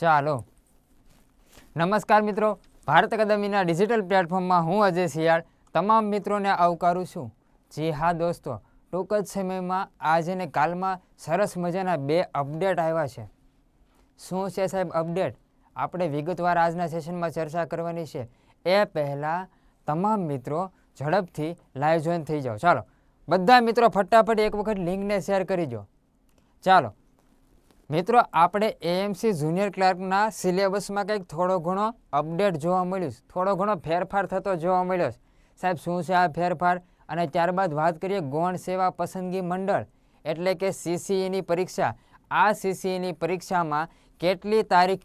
ચાલો. નમસ્કાર મિત્રો, ભારત અકાદમીના ડિજિટલ પ્લેટફોર્મમાં હું અજય શિયાળ. તમામ મિત્રોને આવકારું છું. જી હા દોસ્તો, ટૂંક જ સમયમાં આજે ને કાલમાં સરસ મજાના બે અપડેટ આવ્યા છે. શું છે સાહેબ અપડેટ? આપણે વિગતવાર આજના સેશનમાં ચર્ચા કરવાની છે. એ પહેલાં તમામ મિત્રો ઝડપથી લાઈવ જોઈન થઈ જાઓ. ચાલો, બધા મિત્રો ફટાફટ એક વખત લિંકને શેર કરી દો. ચાલો મિત્રો, આપણે એએમસી જુનિયર ક્લાર્કના સિલેબસમાં કંઈક થોડો ઘણો અપડેટ જોવા મળ્યું થોડો ઘણો ફેરફાર થતો જોવા મળ્યો સાહેબ, શું છે આ ફેરફાર? અને ત્યારબાદ વાત કરીએ ગૌણ સેવા પસંદગી મંડળ, એટલે કે સીસીઈની પરીક્ષા. આ સીસીઈની પરીક્ષામાં કેટલી તારીખ,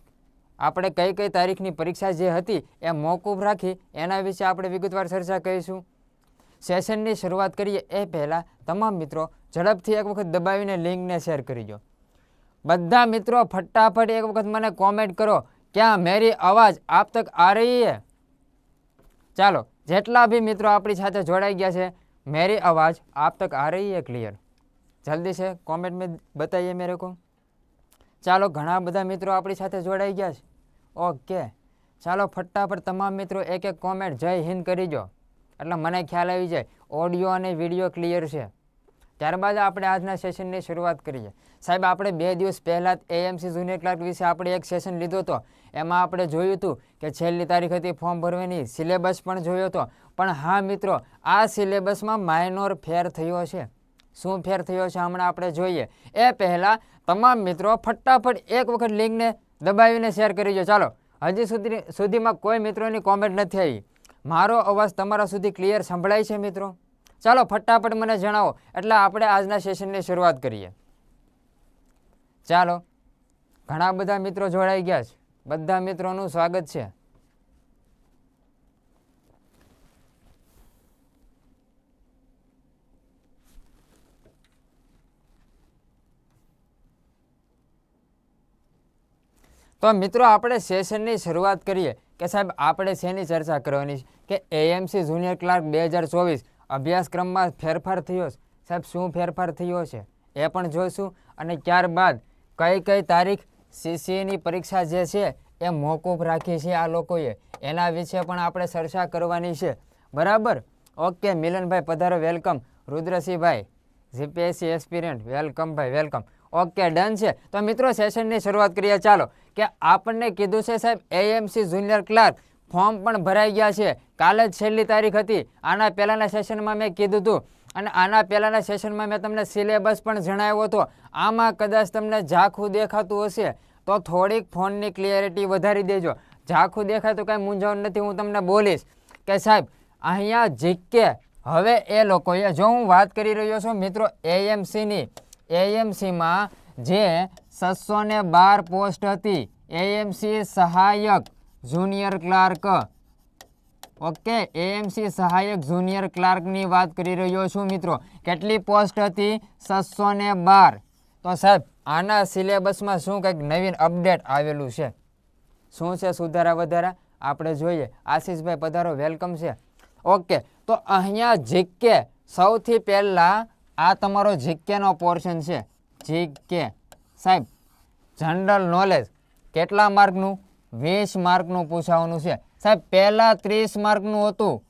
આપણે કઈ કઈ તારીખની પરીક્ષા જે હતી એ મોકૂફ રાખી, એના વિશે આપણે વિગતવાર ચર્ચા કરીશું. સેશનની શરૂઆત કરીએ એ પહેલાં તમામ મિત્રો ઝડપથી એક વખત દબાવીને લિંકને શેર કરી દો. બધા મિત્રો ફટાફટ એક વખત મને કોમેન્ટ કરો, ક્યાં મેરી અવાજ? આપ તક આ રહી હે? ચાલો, જેટલા બી મિત્રો આપણી સાથે જોડાઈ ગયા છે, મેરી અવાજ, આપ તક આ રહી હે ક્લિયર જલ્દી છે કોમેન્ટ મેં બતાવીએ મેરે કો. ચાલો, ઘણા બધા મિત્રો આપણી સાથે જોડાઈ ગયા છે. ઓકે ચાલો, ફટાફટ તમામ મિત્રો એક એક કોમેન્ટ જય હિન્દ કરી જો એટલે મને ખ્યાલ આવી જાય ઓડિયો અને વીડિયો ક્લિયર છે. ત્યારબાદ આપણે આજના સેશનની શરૂઆત કરીએ. સાહેબ, આપણે બે દિવસ પહેલાં એએમસી જુનિયર ક્લાર્ક વિશે આપણે એક સેશન લીધો હતો. એમાં આપણે જોયું હતું કે છેલ્લી તારીખ હતી ફોર્મ ભરવાની સિલેબસ પણ જોયો હતો. પણ હા મિત્રો, આ સિલેબસમાં માઇનોર ફેર થયો છે શું ફેર થયો છે હમણાં આપણે જોઈએ. એ પહેલાં તમામ મિત્રો ફટાફટ એક વખત લિંકને દબાવીને શેર કરી દો. ચાલો, હજી સુધી, સુધીમાં કોઈ મિત્રોની કોમેન્ટ નથી આવી. મારો અવાજ તમારા સુધી ક્લિયર સંભળાય છે મિત્રો? ચાલો ફટાફટ મને જણાવો. એટલે આપણે આજના સેશનની શરૂઆત કરીએ. ચાલો. ઘણા બધા મિત્રો જોડાઈ ગયા છે. બધા મિત્રોનું સ્વાગત છે. તો મિત્રો, આપણે સેશનની શરૂઆત કરીએ કે સાહેબ, આપણે શેની ચર્ચા કરવાની છે? કે એએમસી જુનિયર ક્લાર્ક બે હજાર ચોવીસ અભ્યાસક્રમમાં ફેરફાર થયો છે. સાહેબ, શું ફેરફાર થયો છે? એ પણ જોઈશું. અને ત્યારબાદ કઈ કઈ તારીખ સીસીએની પરીક્ષા જે છે એ મોકૂફ રાખી છે આ લોકોએ. એના વિશે પણ આપણે ચર્ચા કરવાની છે. બરાબર? ઓકે, મિલનભાઈ, પધારો. Welcome. Rudrasinhbhai, GPSC experienced welcome ભાઈ, વેલકમ. ઓકે, ડન છે. તો મિત્રો સેશનની શરૂઆત કરીએ. ચાલો. કે આપણને કીધું છે સાહેબ એએમસી જુનિયર ક્લાર્ક ફોર્મ પણ ભરાઈ ગયા છે. કાલે જ છેલ્લી તારીખ હતી. આના પહેલાંના સેશનમાં મેં કીધું હતું અને આના પહેલાંના સેશનમાં મેં તમને સિલેબસ પણ જણાવ્યો હતો. આમાં કદાચ તમને ઝાખું દેખાતું હશે, તો થોડીક ફોનની ક્લિયરિટી વધારી દેજો. ઝાખું દેખાય તો કાંઈ મૂંઝવણ નથી, હું તમને બોલીશ કે સાહેબ, અહીંયા જીકે. હવે એ લોકોએ, જો હું વાત કરી રહ્યો છું મિત્રો એએમસીની, એએમસીમાં જે છસો બાર પોસ્ટ હતી, એએમસી સહાયક જુનિયર ક્લાર્ક. ઓકે એએમસી સહાયક જુનિયર ક્લાર્કની વાત કરી રહ્યો છું મિત્રો. કેટલી પોસ્ટ હતી? છસો બાર. તો સાહેબ, આના સિલેબસમાં શું કંઈક નવીન અપડેટ આવેલું છે? શું છે સુધારા વધારા? આપણે જોઈએ. આશીષભાઈ પધારો, વેલકમ છે. ઓકે, તો અહીંયા જીકે સૌથી પહેલાં આ તમારો જીકેનો પોર્શન છે. જીકે. સાહેબ, જનરલ નોલેજ, કેટલા માર્કનું? વીસ માર્કનું પૂછાવાનું છે. સાહેબ, પહેલાં ત્રીસ માર્કનું હતું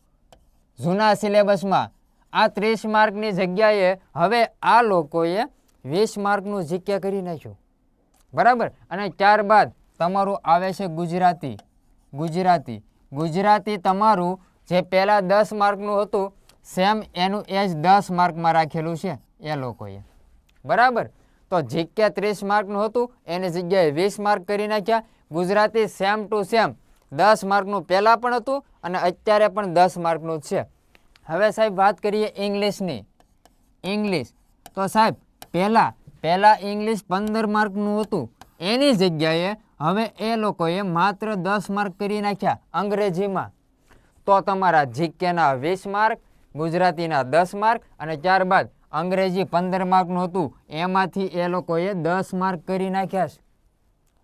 જૂના સિલેબસમાં. આ ત્રીસ માર્કની જગ્યાએ હવે આ લોકોએ વીસ માર્કનું જીકે કરી નાખ્યું. બરાબર? અને ત્યારબાદ તમારું આવે છે ગુજરાતી. ગુજરાતી. ગુજરાતી તમારું જે પહેલાં દસ માર્કનું હતું, સેમ એનું એજ દસ માર્કમાં રાખેલું છે એ લોકોએ. બરાબર? તો જીકે ત્રીસ માર્કનું હતું, એની જગ્યાએ વીસ માર્ક કરી નાખ્યા. ગુજરાતી સેમ ટુ સેમ દસ માર્કનું પહેલાં પણ હતું અને અત્યારે પણ દસ માર્કનું છે. હવે સાહેબ વાત કરીએ ઇંગ્લિશની. ઇંગ્લિશ. તો સાહેબ, પહેલાં પહેલાં ઇંગ્લિશ પંદર માર્કનું હતું. એની જગ્યાએ હવે એ લોકોએ માત્ર દસ માર્ક કરી નાખ્યા અંગ્રેજીમાં. તો તમારા જીકેના વીસ માર્ક, ગુજરાતીના દસ માર્ક અને ત્યારબાદ અંગ્રેજી પંદર માર્કનું હતું. એમાંથી એ લોકોએ દસ માર્ક કરી નાખ્યા છે.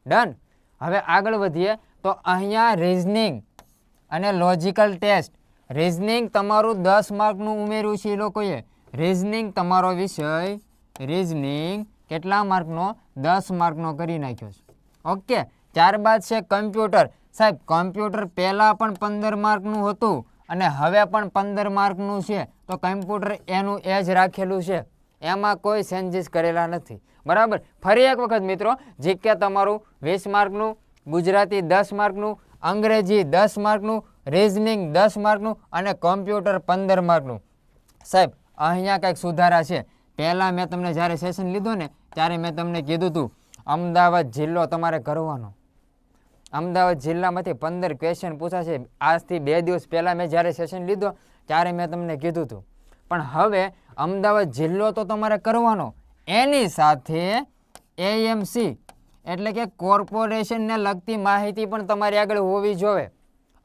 ડન. હવે આગળ વધીએ તો અહીંયા રિઝનિંગ અને લોજિકલ ટેસ્ટ રિઝનિંગ તમારું દસ માર્કનું ઉમેર્યું છે એ લોકોએ. રિઝનિંગ તમારો વિષય રિઝનિંગ કેટલા માર્કનો? દસ માર્કનો કરી નાખ્યો છે. ઓકે, ત્યારબાદ છે કમ્પ્યુટર સાહેબ કમ્પ્યુટર પહેલાં પણ પંદર માર્કનું હતું અને હવે પણ પંદર માર્કનું છે. તો કમ્પ્યુટર એનું એ રાખેલું છે. એમાં કોઈ ચેન્જીસ કરેલા નથી. બરાબર? ફરી એક વખત મિત્રો જીકે તમારું વીસ માર્કનું, ગુજરાતી દસ માર્કનું, અંગ્રેજી દસ માર્કનું રિઝનિંગ દસ માર્કનું અને કોમ્પ્યુટર પંદર માર્કનું. સાહેબ, અહીંયા કંઈક સુધારા છે. પહેલાં મેં તમને જ્યારે સેશન લીધું ને, ત્યારે મેં તમને કીધું હતું અમદાવાદ જિલ્લો તમારે કરવાનો. અમદાવાદ જિલ્લામાંથી પંદર ક્વેશ્ચન પૂછાશે. આજથી બે દિવસ પહેલાં મેં જ્યારે સેશન લીધો, ત્યારે મેં તમને કીધું હતું પણ હવે અમદાવાદ જિલ્લો તો તમારે કરવાનો. એની સાથે એએમસી એટલે કે કોર્પોરેશનને લગતી માહિતી પણ તમારી આગળ હોવી જોઈએ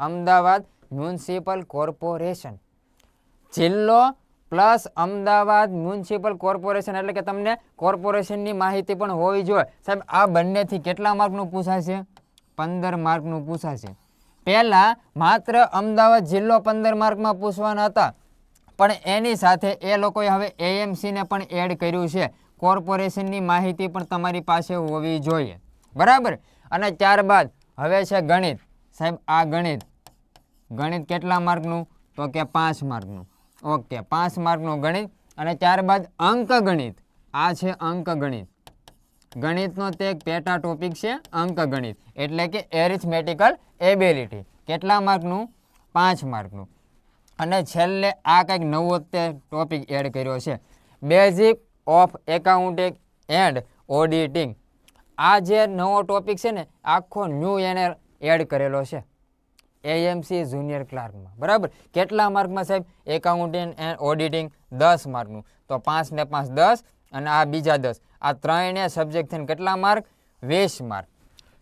અમદાવાદ મ્યુનિસિપલ કોર્પોરેશન. જિલ્લો પ્લસ અમદાવાદ મ્યુનિસિપલ કોર્પોરેશન એટલે કે તમને કોર્પોરેશનની માહિતી પણ હોવી જોઈએ સાહેબ, આ બંનેથી કેટલા માર્કનું પૂછાશે? પંદર માર્કનું પૂછાશે. પહેલાં માત્ર અમદાવાદ જિલ્લો પંદર માર્કમાં પૂછવાના હતા. પણ એની સાથે એ લોકોએ હવે એએમસીને પણ એડ કર્યું છે. કોર્પોરેશનની માહિતી પણ તમારી પાસે હોવી જોઈએ. બરાબર? અને ત્યારબાદ હવે છે ગણિત. સાહેબ, આ ગણિત. ગણિત કેટલા માર્કનું? તો કે પાંચ માર્કનું. ઓકે, પાંચ માર્કનું ગણિત. અને ત્યારબાદ અંક ગણિત આ છે અંક ગણિત ગણિતનો તે પેટા ટોપિક છે અંક ગણિત એટલે કે એરિથમેટિકલ એબિલિટી કેટલા માર્કનું? પાંચ માર્કનું. અને છેલ્લે આ કંઈક નવો તે ટોપિક એડ કર્યો છે. Basic of accounting and auditing આ જે નવો ટોપિક છે ને, આખો ન્યૂ એને એડ કરેલો છે. એએમસી જુનિયર ક્લાર્કમાં બરાબર? કેટલા માર્કમાં સાહેબ? એકાઉન્ટિંગ એન્ડ ઓડિટિંગ દસ માર્કનું. તો પાંચ ને પાંચ દસ અને આ બીજા દસ. આ ત્રણેય સબ્જેક્ટ થઈને કેટલા માર્ક? વીસ માર્ક.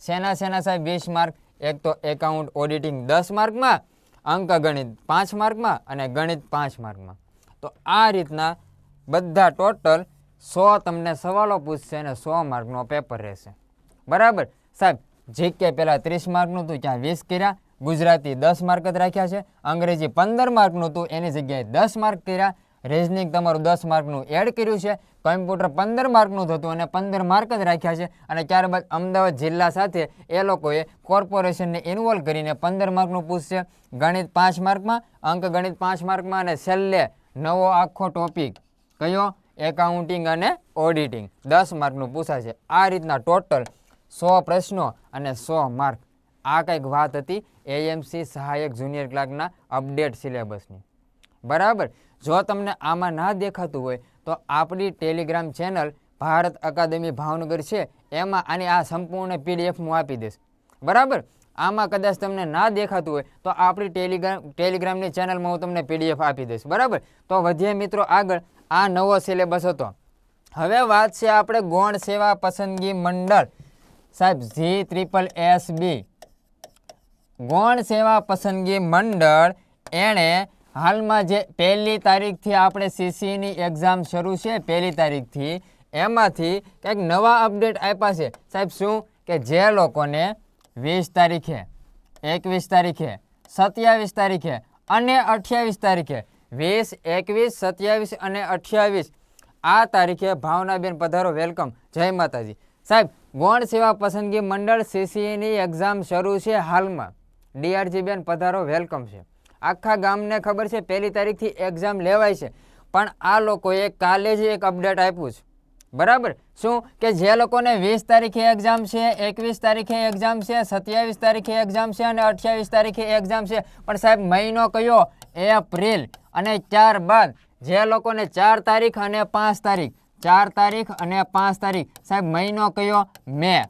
શેના શેના સાહેબ વીસ માર્ક? એક તો એકાઉન્ટ ઓડિટિંગ દસ માર્કમાં અંક ગણિત પાંચ માર્કમાં અને ગણિત પાંચ માર્કમાં. તો આ રીતના બધા ટોટલ સો તમને સવાલો પૂછશે અને સો માર્કનો પેપર રહેશે. બરાબર? સાહેબ, જે કે પહેલાં ત્રીસ માર્કનું હતું ત્યાં વીસ કર્યા. ગુજરાતી દસ માર્ક જ રાખ્યા છે. અંગ્રેજી પંદર માર્કનું હતું, એની જગ્યાએ દસ માર્ક કર્યા. રેઝનિંગ તમારું દસ માર્કનું એડ કર્યું છે. કમ્પ્યુટર પંદર માર્કનું થતું અને પંદર માર્ક જ રાખ્યા છે. અને ત્યારબાદ અમદાવાદ જિલ્લા સાથે એ લોકોએ કોર્પોરેશનને ઇન્વોલ્વ કરીને પંદર માર્કનું પૂછશે. ગણિત પાંચ માર્કમાં, અંક ગણિત પાંચ માર્કમાં અને છેલ્લે નવો આખો ટોપિક કયો? એકાઉન્ટિંગ અને ઓડિટિંગ દસ માર્કનું પૂછાશે. આ રીતના ટોટલ સો પ્રશ્નો અને સો માર્ક. આ કંઈક વાત હતી એએમસી સહાયક જુનિયર ક્લાર્કના અપડેટ સિલેબસની બરાબર? જો તમને આમાં ના દેખાતું હોય તો આપણી ટેલિગ્રામ ચેનલ ભારત અકાદમી ભાવનગર છે, એમાં આની આ સંપૂર્ણ પીડીએફ હું આપી દઈશ. બરાબર? આમાં કદાચ તમને ના દેખાતું હોય, તો આપણી ટેલિગ્રામ, ટેલિગ્રામની ચેનલમાં હું તમને પીડીએફ આપી દઈશ. બરાબર? તો વધીએ મિત્રો આગળ. આ નવો સિલેબસ હતો. હવે વાત છે આપણે ગૌણ સેવા પસંદગી મંડળ. સાહેબ જી ત્રિપલ એસ બી ગૌણ સેવા પસંદગી મંડળ, એણે હાલમાં જે પહેલી તારીખથી આપણે સીસીની એક્ઝામ શરૂ છે, પહેલી તારીખથી, એમાંથી કંઈક નવા અપડેટ આપ્યા છે. સાહેબ, શું? કે જે લોકોને વીસ તારીખે, એકવીસ તારીખે, સત્યાવીસ તારીખે અને અઠ્યાવીસ તારીખે, વીસ, એકવીસ, સત્યાવીસ અને અઠ્યાવીસ, આ તારીખે ભાવનાબેન પધારો. વેલકમ. જય માતાજી. સાહેબ, ગૌણ સેવા પસંદગી મંડળ સીસીની એક્ઝામ શરૂ છે હાલમાં. ડીઆરજી બેન પધારો. વેલકમ છે. આખા ગામને ખબર છે, પહેલી તારીખથી એક્ઝામ લેવાય છે. પણ આ લોકોએ કાલે જ એક અપડેટ આપ્યું છે. બરાબર? શું? કે જે લોકોને વીસ તારીખે એક્ઝામ છે, એકવીસ તારીખે એક્ઝામ છે, સત્યાવીસ તારીખે એક્ઝામ છે અને અઠ્યાવીસ તારીખે એક્ઝામ છે. પણ સાહેબ, મહિનો કયો? એપ્રિલ. અને ત્યારબાદ જે લોકોને ચાર તારીખ અને પાંચ તારીખ, ચાર તારીખ અને પાંચ તારીખ. સાહેબ, મહિનો કયો? મે.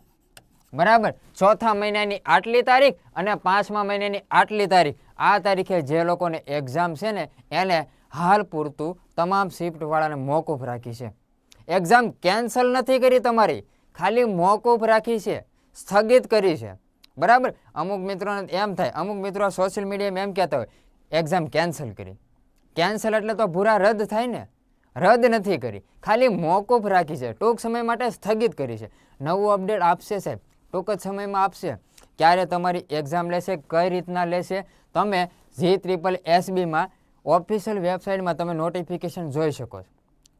બરાબર? ચોથા મહિનાની આટલી તારીખ અને પાંચમા મહિનાની આટલી તારીખ. આ તારીખે જે લોકોને એક્ઝામ છે ને, એને હાલ પૂરતું તમામ શિફ્ટવાળાને મોકૂફ રાખી છે. એક્ઝામ કેન્સલ નથી કરી તમારી, ખાલી મોકૂફ રાખી છે, સ્થગિત કરી છે. બરાબર? અમુક મિત્રોને એમ થાય, અમુક મિત્રો સોશિયલ મીડિયામાં એમ કહેતા હોય એક્ઝામ કેન્સલ કરી. કેન્સલ એટલે તો ભૂરા રદ થાય ને? રદ નથી કરી, ખાલી મોકૂફ રાખી છે, ટૂંક સમય માટે સ્થગિત કરી છે. નવું અપડેટ આપશે સાહેબ. ટૂંક જ સમયમાં આપશે. ક્યારે તમારી એક્ઝામ લેશે, કઈ રીતના લેશે, તમે જી ત્રિપલ એસબીમાં ઓફિશિયલ વેબસાઇટમાં તમે નોટિફિકેશન જોઈ શકો છો.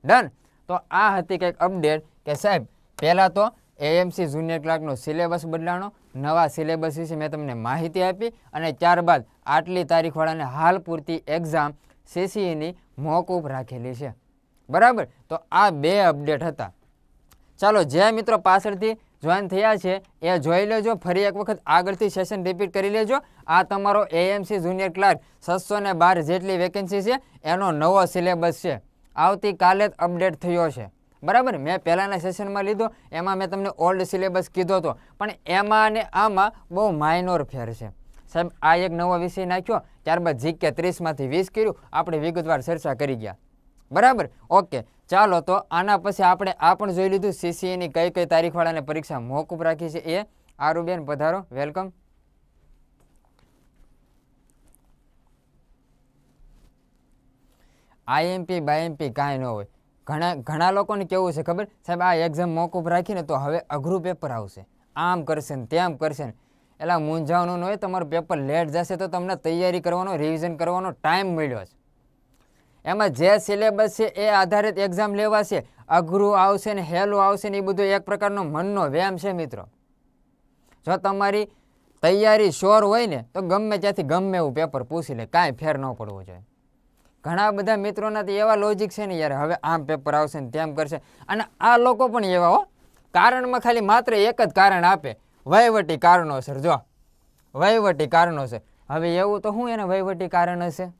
ડન તો આ હતી કંઈક અપડેટ કે સાહેબ, પહેલાં તો એએમસી જુનિયર ક્લાર્કનો સિલેબસ બદલાણો, નવા સિલેબસ વિશે મેં તમને માહિતી આપી અને ત્યારબાદ આટલી તારીખવાળાને હાલ પૂરતી એક્ઝામ સીસીઈની મોકૂફ રાખેલી છે. બરાબર? તો આ બે અપડેટ હતા. ચાલો, જે મિત્રો પાછળથી જોઈન થયા છે, એ જોઈ લેજો, ફરી એક વખત આગળથી સેશન રિપીટ કરી લેજો. આ તમારો એએમસી જુનિયર ક્લાર્ક છસો ને બાર જેટલી વેકેન્સી છે, એનો નવો સિલેબસ છે. આવતીકાલે જ અપડેટ થયો છે. બરાબર? મેં પહેલાંના સેશનમાં લીધો, એમાં મેં તમને ઓલ્ડ સિલેબસ કીધો હતો. પણ એમાં અને આમાં બહુ માઇનોર ફેર છે. સાહેબ, આ એક નવો વિષય નાખ્યો, ત્યારબાદ જીકે ત્રીસમાંથી વીસ કર્યું, આપણે વિગતવાર ચર્ચા કરી ગયા. બરાબર? ઓકે. ચાલો તો આના પછી આપણે આ પણ જોઈ લીધું. સીસીએની કઈ કઈ તારીખવાળાને પરીક્ષા મોકૂફ રાખી છે એ. આરુબેન, પધારો. વેલકમ આઈએમપી બાયએમપી કાંઈ ન હોય. ઘણા ઘણા લોકોને કેવું છે ખબર? સાહેબ, આ એક્ઝામ મોકૂફ રાખીને તો હવે અઘરું પેપર આવશે. આમ કરશે ને તેમ કરશે ને. એટલે મૂંઝાવાનું ન હોય, તમારું પેપર લેટ જશે તો તમને તૈયારી કરવાનો રિવિઝન કરવાનો ટાઈમ મળ્યો છે. એમાં જે સિલેબસ છે એ આધારિત એક્ઝામ લેવાશે, અઘરું આવશે ને હેલું આવશે ને એ બધું એક પ્રકારનો મનનો વ્યાયામ છે મિત્રો. જો તમારી તૈયારી શ્યોર હોય ને, તો ગમે ત્યાંથી ગમે એવું પેપર પૂછી લે, કાંઈ ફેર ન પડવો જોઈએ. ઘણા બધા મિત્રોના તો એવા લોજિક છે ને યાર, હવે આમ પેપર આવશે ને તેમ કરશે. અને આ લોકો પણ એવા હો, કારણમાં ખાલી માત્ર એક જ કારણ આપે, વહીવટી કારણોસર. જો, વહીવટી કારણોસર. હવે એવું તો શું એને વહીવટી કારણ હશે?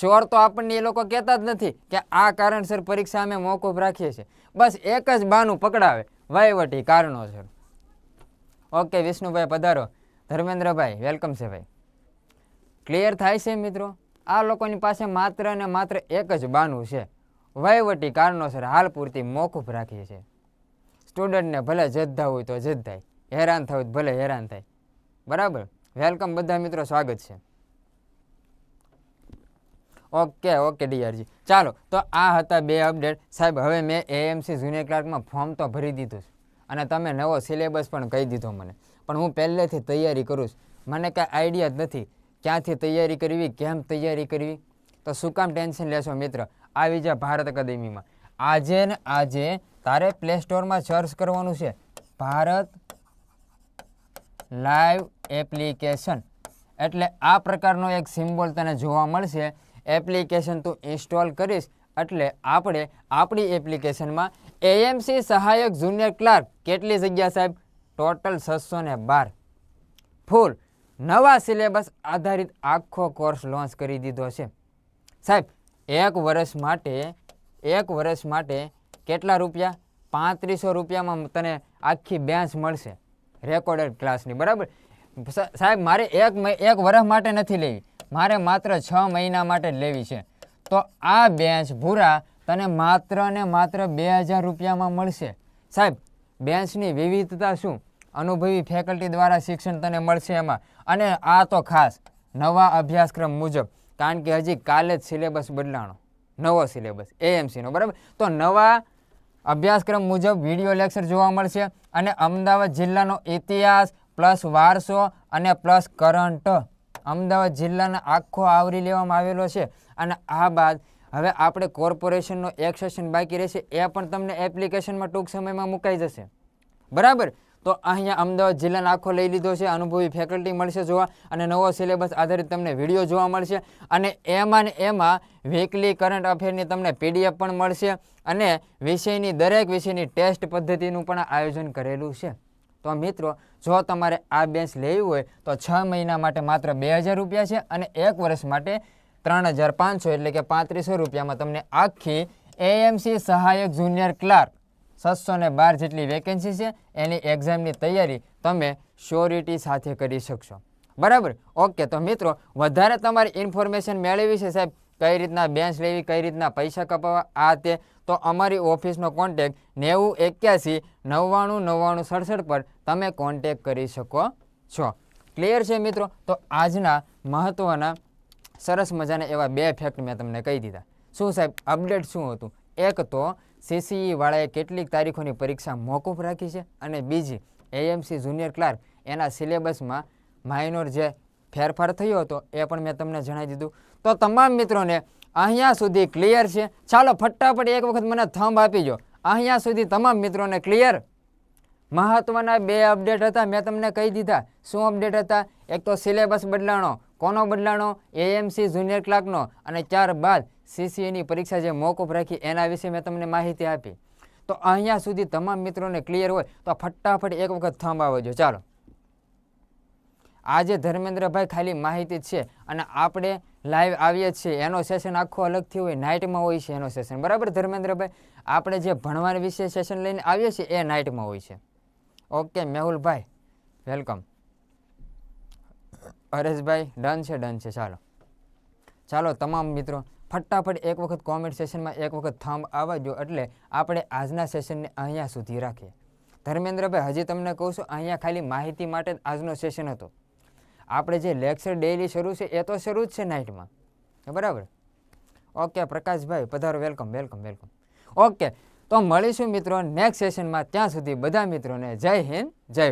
શ્યોર તો આપણને એ લોકો કહેતા જ નથી કે આ કારણસર પરીક્ષા અમે મોકૂફ રાખીએ છીએ. બસ એક જ બાનું પકડાવે, વહીવટી કારણોસર. ઓકે, વિષ્ણુભાઈ પધારો. ધર્મેન્દ્રભાઈ, વેલકમ છે ભાઈ. ક્લિયર થાય છે મિત્રો? આ લોકોની પાસે માત્ર ને માત્ર એક જ બાનું છે. વહીવટી કારણોસર હાલ પૂરતી મોકૂફ રાખીએ છીએ. સ્ટુડન્ટને ભલે જદ્દા હોય તો જદ્દાય હેરાન થવું ભલે હેરાન થાય. બરાબર? વેલકમ, બધા મિત્રો, સ્વાગત છે. Okay okay DRG. ચાલો, તો આ હતા બે અપડેટ. સાહેબ, હવે મેં એએમસી જુનિયર ક્લાર્કમાં ફોર્મ તો ભરી દીધું છે અને તમે નવો સિલેબસ પણ કહી દીધો મને. પણ હું પહેલેથી તૈયારી કરું છું. મને કાંઈ આઈડિયા જ નથી ક્યાંથી તૈયારી કરવી, કેમ તૈયારી કરવી? તો શું કામ ટેન્શન લેશો મિત્ર? આવી જા ભારત અકાદમીમાં. આજે ને આજે તારે પ્લે સ્ટોરમાં સર્ચ કરવાનું છે. Bharat live application. એટલે આ પ્રકારનો એક સિમ્બોલ તને જોવા મળશે. એપ્લિકેશન તું ઇન્સ્ટોલ કરીશ. એટલે આપણે આપણી એપ્લિકેશનમાં એએમસી સહાયક જુનિયર ક્લાર્ક કેટલી જગ્યા સાહેબ? ટોટલ છસો ને બાર. ફૂલ. નવા સિલેબસ આધારિત આખો કોર્સ લોન્ચ કરી દીધો છે. સાહેબ, એક વર્ષ માટે, એક વર્ષ માટે કેટલા રૂપિયા? પાંત્રીસો રૂપિયામાં તને આખી બેન્ચ મળશે. રેકોર્ડેડ ક્લાસની, બરાબર? સાહેબ, મારે એક એક વર્ષ માટે નથી લેવી. મારે માત્ર છ મહિના માટે લેવી છે. તો આ બેન્ચ ભૂરા તને માત્ર ને માત્ર બે હજાર રૂપિયામાં મળશે. સાહેબ બેન્ચની વિવિધતા શું? અનુભવી ફેકલ્ટી દ્વારા શિક્ષણ તને મળશે એમાં. અને આ તો ખાસ, નવા અભ્યાસક્રમ મુજબ, કારણ કે હજી કાલે જ સિલેબસ બદલાણો. નવો સિલેબસ એએમસીનો બરાબર? તો નવા અભ્યાસક્રમ મુજબ વીડિયો લેક્ચર જોવા મળશે અને અમદાવાદ જિલ્લાનો ઇતિહાસ, પ્લસ વારસો અને પ્લસ કરંટ અમદાવાદ જિલ્લાના આખો આવરી લેવામાં આવેલો છે. અને આ બાદ હવે આપણે કોર્પોરેશનનો એક સેશન બાકી રહેશે. એ પણ તમને એપ્લિકેશનમાં ટૂંક સમયમાં મુકાઈ જશે. બરાબર? તો અહીંયા અમદાવાદ જિલ્લાનો આખો લઈ લીધો છે. અનુભવી ફેકલ્ટી મળશે જોવા અને નવો સિલેબસ આધારિત તમને વીડિયો જોવા મળશે. અને એમાં ને એમાં વીકલી કરંટ અફેરની તમને પીડીએફ પણ મળશે. અને વિષયની દરેક વિષયની ટેસ્ટ પદ્ધતિનું પણ આયોજન કરેલું છે. તો મિત્રો, જો તમારે આ બેન્ચ લેવી હોય, તો છ મહિના માટે માત્ર બે હજાર રૂપિયા છે અને એક વર્ષ માટે ત્રણ હજાર પાંચસો, એટલે કે પાંત્રીસો રૂપિયામાં તમને આખી એએમસી સહાયક જુનિયર ક્લાર્ક છસો ને બાર જેટલી વેકેન્સી છે, એની એક્ઝામની તૈયારી તમે શ્યોરિટી સાથે કરી શકશો. બરાબર? ઓકે, તો મિત્રો, વધારે તમારી ઇન્ફોર્મેશન મેળવી છે સાહેબ કઈ રીતના બેન્ચ લેવી, કઈ રીતના પૈસા કપાવવા, આ તે. તો અમારી ઓફિસનો કોન્ટેક નેવું એક્યાસી, નવ્વાણું નવ્વાણું, સડસઠ પર તમે કોન્ટેક કરી શકો છો. ક્લિયર છે મિત્રો? તો આજના મહત્ત્વના સરસ મજાના એવા બે ફેક્ટ મેં તમને કહી દીધા. શું સાહેબ? અપડેટ શું હતું? એક તો સીસીઈવાળાએ કેટલીક તારીખોની પરીક્ષા મોકૂફ રાખી છે અને બીજી એએમસી જુનિયર ક્લાર્ક એના સિલેબસમાં માઇનોર જે ફેરફાર થયો હતો, એ પણ મેં તમને જણાવી દીધું. તો તમામ મિત્રોને અહીંયા સુધી ક્લિયર છે. ચાલો ફટાફટ એક વખત મને થંભ આપી જો અહીંયા સુધી તમામ મિત્રોને ક્લિયર મહત્વના બે અપડેટ હતા, મેં તમને કહી દીધા. શું અપડેટ હતા? એક તો સિલેબસ બદલાણો. કોનો બદલાણો? એએમસી જુનિયર ક્લાર્કનો અને ત્યારબાદ સીસીએની પરીક્ષા જે મોકૂફ રાખી, એના વિશે મેં તમને માહિતી આપી. તો અહીંયા સુધી તમામ મિત્રોને ક્લિયર હોય, તો ફટાફટ એક વખત થંભાવજો ચાલો. આજે ધર્મેન્દ્રભાઈ ખાલી માહિતી છે અને આપણે લાઈવ આવીએ છીએ. એનો સેશન આખો અલગથી હોય નાઇટમાં હોય છે એનો સેશન બરાબર ધર્મેન્દ્રભાઈ? આપણે જે ભણવા વિશે સેશન લઈને આવીએ છીએ, એ નાઇટમાં હોય છે. Okay, Mehulbhai welcome Hareshbhai done છે ડન છે. ચાલો. ચાલો, તમામ મિત્રો, ફટાફટ એક વખત કોમેન્ટ સેશનમાં એક વખત થંબ આવજો એટલે આપણે આજના સેશનને અહીંયા સુધી રાખીએ. ધર્મેન્દ્રભાઈ, હજી તમને કહું છું, અહીંયા ખાલી માહિતી માટે આજનો સેશન હતો. આપણે જે લેક્ચર ડેઈલી શરૂ છે, એ તો શરૂ જ છે નાઇટમાં બરાબર? ઓકે પ્રકાશભાઈ, પધારો વેલકમ વેલકમ વેલકમ ઓકે તો મળીશું મિત્રો નેક્સ્ટ સેશનમાં ત્યાં સુધી બધા મિત્રોને જય હિન્દ, જય